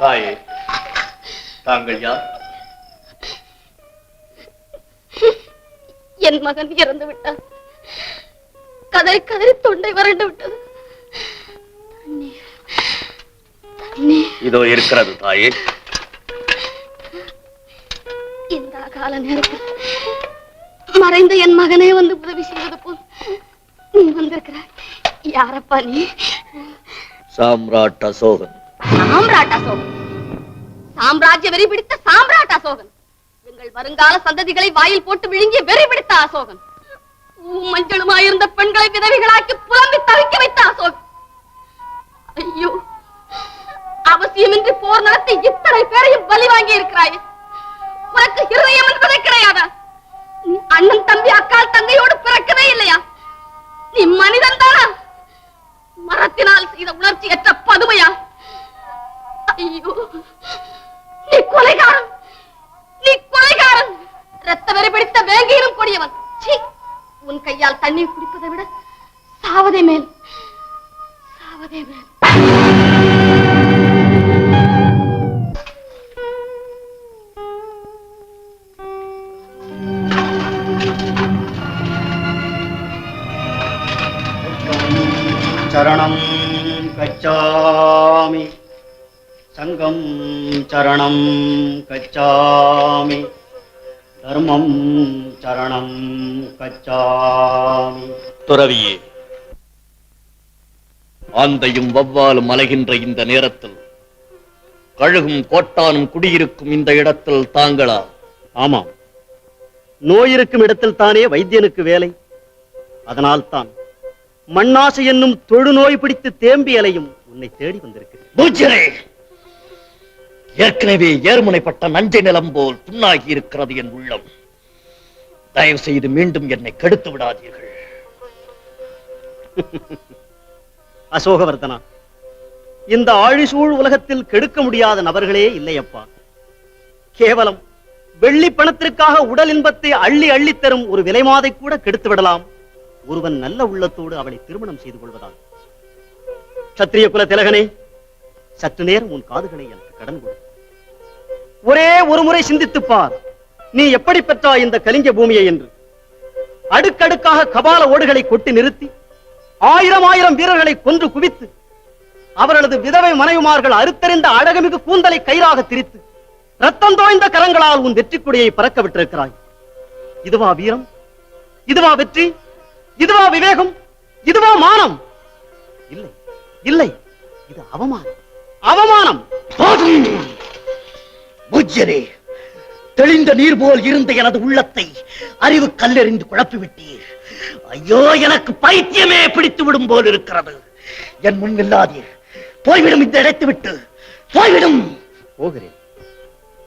தாயே தாங்கள் யார்? என் மகன் இறந்து விட்டார். கதறி கதறி தொண்டை வறண்டு விட்டது. இதோ இருக்கிறது தாயே. இந்த கால நேரத்தில் மறைந்த என் மகனே வந்து உதவி செய்வது போல் நீ வந்திருக்கிறாய். யாரப்பா நீ? சாம்ராட் அசோகன் சாம்ராட் அசோகன் சாம்ராஜ்ய வெறி பிடித்த சாம்ராட் அசோகன் எங்கள் வருங்கால சந்ததிகளை வாயில் போட்டு விழுங்கி வெறி பிடித்த அசோகன் மஞ்சளுமாயிருந்த பெண்களை விதவிகளாக்கி புலம்பி தவிக்க வைத்த அசோகன் ஐயோ அவசியமின்றி போர் நடத்தி இத்தனை பேரையும் பலி வாங்கி இருக்கிறாய். உனக்கு இருதயம் என்பதே கிடையாதா? நீ அண்ணன் தம்பி அக்கால் தங்கையோடு பிறக்கவே இல்லையா? நீ மனிதன் தானா? மரத்தினால் செய்த உணர்ச்சியற்ற பதுமையா? ஐயோ நீ கொலைகாரன் நீ கொலைகாரன் ரத்த வெறி பிடித்த வேங்கையிலும் கொடியவன் உன் கையால் தண்ணீர் குடிப்பதை விட சாவதே மேல் சாவதே மேல் சரணம் கச்சாமி. தர்மம் சரணம் கச்சாமி. துறவியே ஆந்தையும் வவ்வாலும் அலைகின்ற இந்த நேரத்தில் கழுகும் கோட்டானும் குடியிருக்கும் இந்த இடத்தில் தாங்களா? ஆமாம். நோய் இருக்கும் இடத்தில் தானே வைத்தியனுக்கு வேலை? அதனால்தான் மண்ணாசை என்னும் தொழுநோய் பிடித்து தேம்பி அலையும் உன்னை தேடி வந்திருக்கிறேன். ஏற்கனவே ஏர்முனைப்பட்ட நஞ்சை நிலம் போல் புண்ணாகி இருக்கிறது என் உள்ளம். தயவு செய்து மீண்டும் என்னை கெடுத்து விடாதீர்கள். அசோகவர்தனா இந்த ஆழிசூழ் உலகத்தில் கெடுக்க முடியாத நபர்களே இல்லையப்பா. கேவலம் வெள்ளி பணத்திற்காக உடல் இன்பத்தை அள்ளி அள்ளி தரும் ஒரு விலைமாதை கூட கெடுத்து விடலாம். ஒருவன் நல்ல உள்ளத்தோடு அவளை திருமணம் செய்து கொள்வதால். சத்திரிய குல திலகனே சற்று நேரம் உன் காதுகளை எனக்கு கடன் கொடு. ஒரே ஒரு முறை சிந்தித்துப்பார் நீ எப்படி பெற்றாய் இந்த கலிங்க பூமியை என்று? அடுக்கடுக்காக கபால ஓடுகளை கொட்டி நிறுத்தி ஆயிரம் ஆயிரம் வீரர்களை கொன்று குவித்து அவர்களது விதவை மனைவிமார்கள் அறுத்தறிந்த அழகுமிகு கூந்தலை கயிறாக திரித்து ரத்தம் தோய்ந்த கரங்களால் உன் வெற்றி கொடியை பறக்க விட்டிருக்கிறாய். இதுவா வீரம்? இதுவா வெற்றி? இதுவா விவேகம்? இதுவா மானம்? இல்லை இல்லை இது அவமானம். அவமானம்! பூஜ்யரே தெளிந்த நீர் போல் இருந்த எனது உள்ளத்தை அறிவு கல்லெறிந்து குழப்பிவிட்டீர். ஐயோ எனக்கு பைத்தியமே பிடித்து விடும் போல் இருக்கிறது. என் முன் இல்லாதீர். போய்விடும் இந்த இடத்து விட்டு. போய்விடும். போகிறேன்.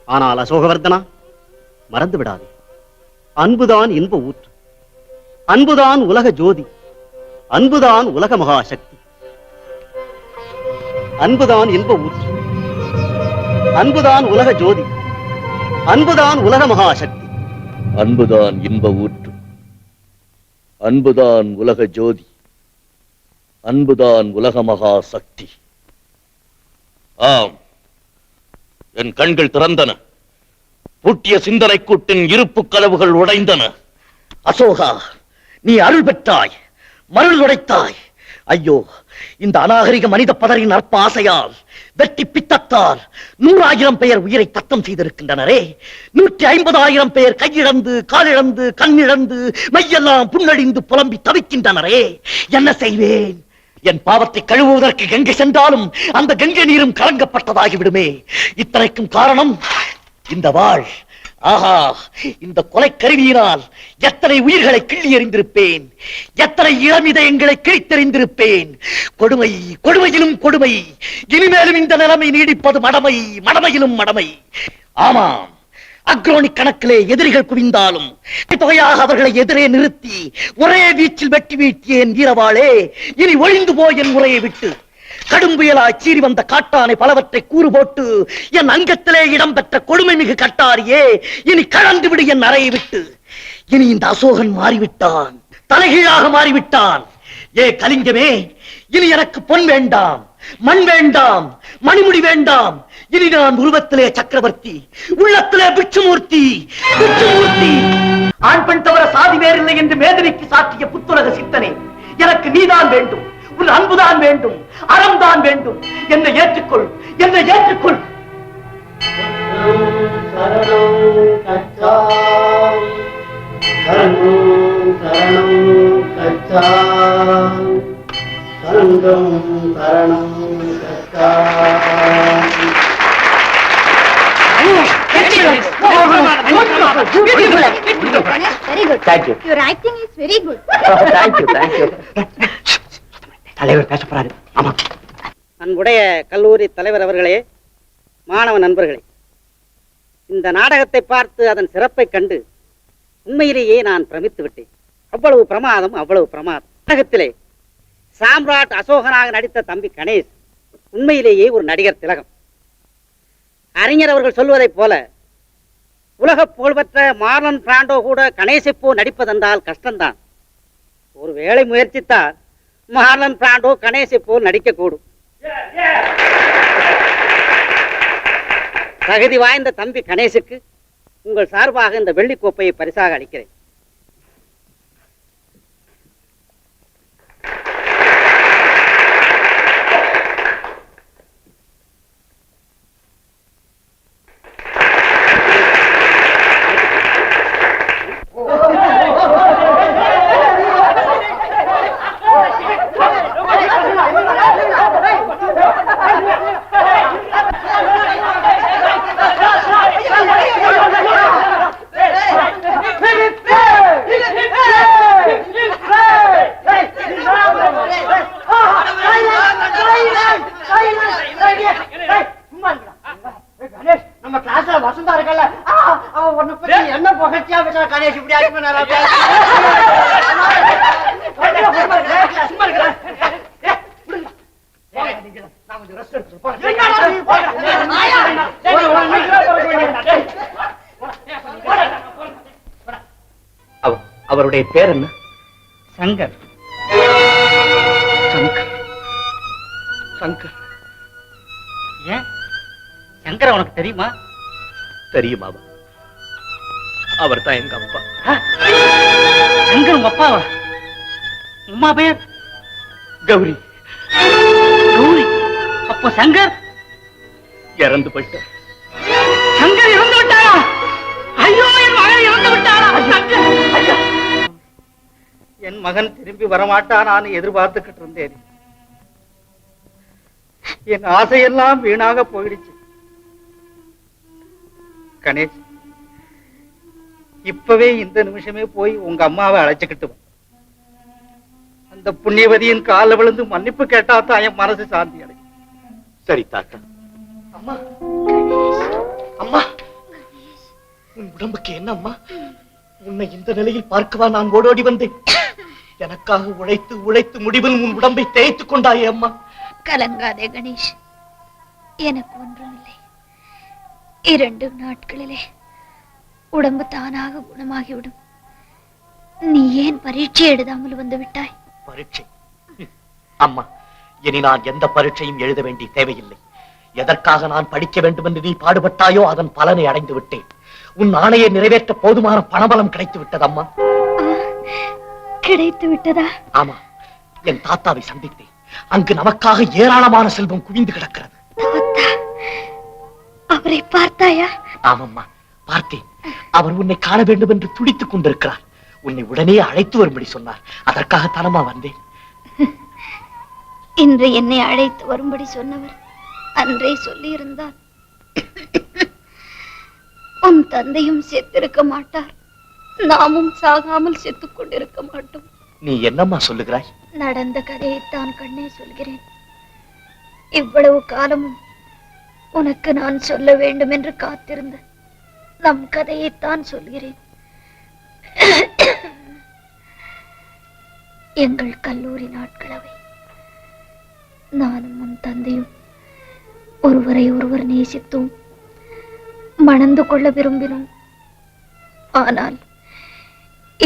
ஆனால் அசோகவர்தனா மறந்து விடாதே அன்புதான் இன்ப ஊற்று. அன்புதான் உலக ஜோதி. அன்புதான் உலக மகாசக்தி. அன்புதான் இன்ப ஊற்று. அன்புதான் உலக ஜோதி அன்புதான் உலக மகாசக்தி. அன்புதான் இன்ப ஊற்று அன்புதான் உலக ஜோதி அன்புதான் உலக மகா சக்தி ஆம் என் கண்கள் திறந்தன பூட்டிய சிந்தனை கூட்டின் இருப்பு கதவுகள் உடைந்தன. அசோகா நீ அருள் பெற்றாய் மருள் உடைத்தாய். ஐயோ இந்த அநாகரிக மனித பதரின் அற்ப ஆசையால் வெட்டி பித்தத்தால் நூறாயிரம் பெயர் உயிரை தத்தம் செய்திருக்கின்றனரே. நூற்றி ஐம்பதாயிரம் பெயர் கையிழந்து காலிழந்து கண்ணிழந்து மையெல்லாம் புண்ணடிந்து புலம்பி தவிக்கின்றனரே. என்ன செய்வேன்? என் பாவத்தை கழுவுவதற்கு கங்கை சென்றாலும் அந்த கங்கை நீரும் கலங்கப்பட்டதாகிவிடுமே. இத்தனைக்கும் காரணம் இந்த வாழ். ஆஹா இந்த கொலை கருவியினால் எத்தனை உயிர்களை கிள்ளி எறிந்திருப்பேன் எத்தனை இளமிதயங்களை கிழித்தெறிந்திருப்பேன்? கொடுமை கொடுமையிலும் கொடுமை இனிமேலும் இந்த நிலைமை நீடிப்பது மடமை மடமையிலும் மடமை. ஆமாம் அக்ரோனி கணக்கிலே எதிரிகள் குவிந்தாலும் தொகையாக அவர்களை எதிரே நிறுத்தி ஒரே வீச்சில் வெட்டி வீழ்த்திய என் வீரவாளே இனி ஒழிந்து போய் என் உரையை விட்டு. கடும் புயலாய் சீறி வந்த காட்டானை பலவற்றை கூறு போட்டு என் அங்கத்திலே இடம்பெற்ற கொடுமை மிகு கட்டாரியே இனி கலந்து விடு என் அறையை விட்டு. இனி இந்த அசோகன் மாறிவிட்டான் தலைகீழாக மாறிவிட்டான். ஏ கலிங்கமே இனி எனக்கு பொன் வேண்டாம் மண் வேண்டாம் மணிமுடி வேண்டாம். இனி நான் உருவத்திலே சக்கரவர்த்தி உள்ளத்திலே பிட்சுமூர்த்தி பிட்சுமூர்த்தி ஆண் பெண் தவிர சாதி வேறில்லை என்று மேதனைக்கு சாற்றிய புத்துலக சித்தனை எனக்கு நீதான் வேண்டும். உன் அன்புதான் வேண்டும் அறம்தான் வேண்டும். என்னை ஏற்றுக்கொள் என்னை ஏற்றுக்கொள். Very good thank you your acting is very good thank you thank you தலைவர் பேச போறாரு ஆமா அன்புடைய கல்லூரி தலைவர் அவர்களே மாணவ நண்பர்களே இந்த நாடகத்தை பார்த்து அதன் சிறப்பை கண்டு உண்மையிலேயே நான் பிரமித்து விட்டேன். அவ்வளவு பிரமாதம் அவ்வளவு பிரமாதம். நாடகத்திலே சாம்ராட் அசோகனாக நடித்த தம்பி கணேஷ் உண்மையிலேயே ஒரு நடிகர் திலகம். அறிஞர் அவர்கள் சொல்வதைப் போல உலக புகழ்பெற்ற மார்லன் பிராண்டோ கூட கணேசை போ நடிப்பதென்றால் கஷ்டம்தான். ஒரு வேளை முயற்சித்தால் மார்லன் பிராண்டோ கணேசை போல் நடிக்கக்கூடும். தகுதி வாய்ந்த தம்பி கணேசுக்கு உங்கள் சார்பாக இந்த வெள்ளிக் கோப்பையை பரிசாக அளிக்கிறேன். கணேஷ் இப்படி ஆகி பண்ணாரா அவருடைய பேர் என்ன? சங்கர். சங்கர். சங்கர். ஏன்? சங்கர் உனக்கு தெரியுமா? தெரியுமாவா அவர் தான் எங்க அப்பா. சங்கர் உங்க அப்பாவா? உமா பேர் கௌரி. கௌரி? அப்போ சங்கர்? இறந்து போயிட்டார். சங்கர் இறந்து விட்டாரா? ஐயோ என் மகன் இறந்து விட்டாரா? என் மகன் திரும்பி வரமாட்டானான்னு எதிர்பார்த்துக்கிட்டு இருந்தேன். என் ஆசையெல்லாம் வீணாக போயிடுச்சு. கணேஷ் இப்பவே இந்த நிமிஷமே போய் உங்க அம்மாவை அழைச்சுக்கிட்டு வா. அந்த புண்ணியவதியின் கால விழுந்து மன்னிப்பு கேட்டா தான் என் மனசு சாந்தி அடையும். சரி தாத்தா. அம்மா. அம்மா. உன் உடம்புக்கு என்ன அம்மா? உன்னை இந்த நிலையில் பார்க்கவா நான் ஓடோடி வந்தேன். எனக்காக உழைத்து உழைத்து முடிவில் உன் உடம்பை தேய்த்துக் கொண்டாயே அம்மா. கலங்காதே கணேஷ். எனக்கு ஒன்றுமில்லை. இரண்டு நாட்களிலே உடம்பு தானாக குணமாகிவிடும். நீ ஏன் பரீட்சை எழுதாமல் வந்து விட்டாய்? பரீட்சை. அம்மா இனி நான் எந்த பரீட்சையும் எழுத வேண்டிய தேவையில்லை. எதற்காக நான் படிக்க வேண்டும் என்று நீ பாடுபட்டாயோ அதன் பலனை அடைந்து விட்டேன். உன் ஆணையை நிறைவேற்ற போதுமான பணபலம் கிடைத்து விட்டது அம்மா. கிடைத்து விட்டதா? ஆமா என் தாத்தாவை சந்தித்தேன். அங்கு நமக்காக ஏராளமான செல்வம் குவிந்து கிடக்கிறது. அவரை பார்த்தாயா? ஆமம்மா. பார்த்தேன். அவர் உன்னை காண வேண்டும் என்று துடித்துக் கொண்டிருக்கிறார். உன்னை உடனே அழைத்து வரும்படி சொன்னார். அதற்காக தனமா வந்தேன். இன்று என்னை அழைத்து வரும்படி சொன்னவர் அன்றே சொல்லியிருந்தார். உன் தந்தையும் செத்திருக்க மாட்டார். நாமும் சாகாமல் செத்துக் கொண்டிருக்க மாட்டோம். நீ என்னம்மா சொல்லுகிறாய்? நடந்த கதையைத்தான் கண்ணே சொல்கிறேன். இவ்வளவு காலமும் உனக்கு நான் சொல்ல வேண்டும் என்று காத்திருந்த நம் கதையைத்தான் சொல்கிறேன். எங்கள் கல்லூரி நாட்களவை. நானும் உன் தந்தையும் ஒருவரை ஒருவர் நேசித்தோம். மணந்து கொள்ள விரும்பினோம். ஆனால்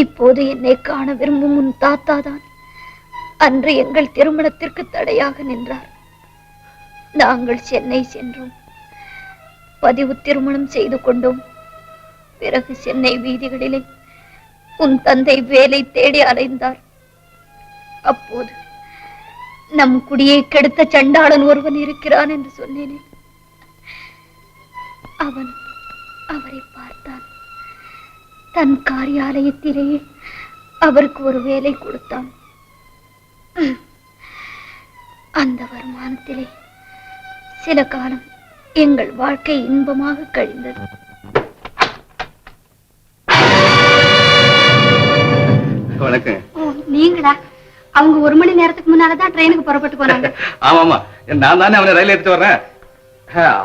இப்போது என்னை காண விரும்பும் உன் தாத்தா தான் அன்று எங்கள் திருமணத்திற்கு தடையாக நின்றார். நாங்கள் சென்னை சென்றோம். பதிவு திருமணம் செய்து கொண்டோம். பிறகு சென்னை வீதிகளிலே உன் தந்தை வேலை தேடி அலைந்தார். அப்போது நம் குடியை கெடுத்த சண்டாளன் ஒருவன் இருக்கிறான் என்று சொன்னேனே. அவன் அவரை பார்த்தான். தன் காரியாலயத்திலேயே அவருக்கு ஒரு வேலை கொடுத்தான். அந்த வருமானத்திலே சில காலம் எங்கள் வாழ்க்கை இன்பமாக கழிந்தது. வணக்கம். நீங்களா அவங்க ஒரு மணி நேரத்துக்கு முன்னாலதான் ட்ரெயினுக்கு புறப்பட்டு போனாங்க. ஆமா ஆமா. நான் தானே அவனை ரயில் எடுத்து வர்றேன்.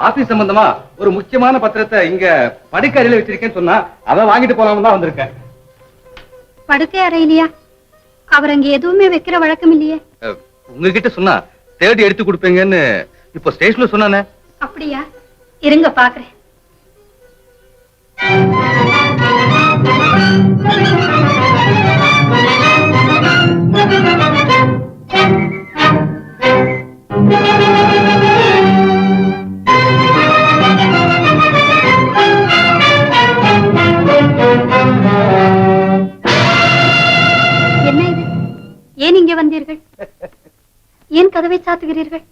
ஆபீஸ் சம்பந்தமா ஒரு முக்கியமான பத்திரத்தை இங்க படுக்கறையில வச்சிருக்கேன்னு சொன்னா அதை வாங்கிட்டு போலாம்னு தான் வந்திருக்கேன். படுக்கை அறையிலையா அவர் அங்க எதுவுமே வைக்கிற வழக்கம் இல்லையே. உங்ககிட்ட சொன்னா தேடி எடுத்து கொடுப்பீங்கன்னு இப்போ ஸ்டேஷன்ல சொன்னானே. அப்படியா? இருங்க பாக்குறேன். கதவை சாத்துகிறீர்கள்?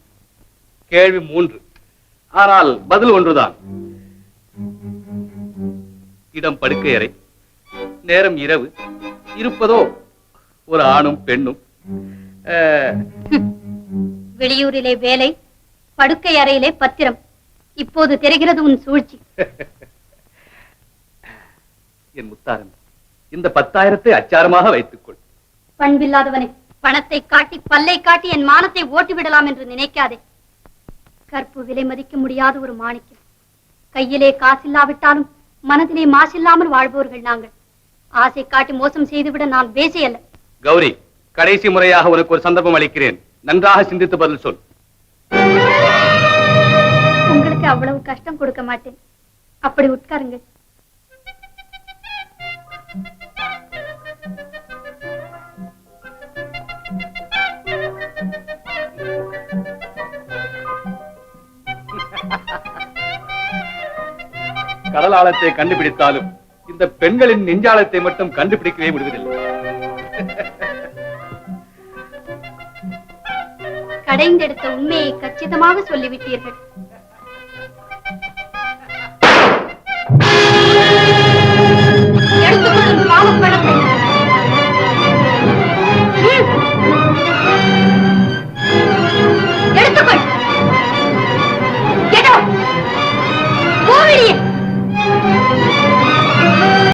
கேள்வி மூன்று. ஆனால் பதில் ஒன்றுதான். இடம் படுக்கை அறை நேரம் இரவு. இருப்பதோ ஒரு ஆணும் பெண்ணும். வெளியூரிலே வேலை படுக்கை அறையிலே பத்திரம். இப்போது தெரிகிறது உன் சூழ்ச்சி. என் முத்தாரன் இந்த பத்தாயிரத்தை அச்சாரமாக வைத்துக்கொள். பண்பில்லாதவனே பணத்தை காட்டி பல்லை காட்டி என் மானத்தை ஓட்டி விடலாம் என்று நினைக்காதே. கற்பு விலை மதிக்க முடியாத ஒரு மாணிக்கம். கையிலே காசில்லாவிட்டாலும் மனதிலே மாசில்லாமல் வாழ்பவர்கள் நாங்கள். ஆசை காட்டி மோசம் செய்துவிட நான் பேசி அல்ல. கௌரி கடைசி முறையாக உனக்கு ஒரு சந்தர்ப்பம் அளிக்கிறேன். நன்றாக சிந்தித்து பதில் சொல். உங்களுக்கு அவ்வளவு கஷ்டம் கொடுக்க மாட்டேன். அப்படி உட்காருங்க கடலாளத்தை கண்டுபிடித்தாலும் இந்த பெண்களின் நெஞ்சாலத்தை மட்டும் கண்டுபிடிக்கவே முடிவதில்லை. கடைந்தெடுத்த உண்மையை கச்சிதமாக சொல்லிவிட்டீர்கள்.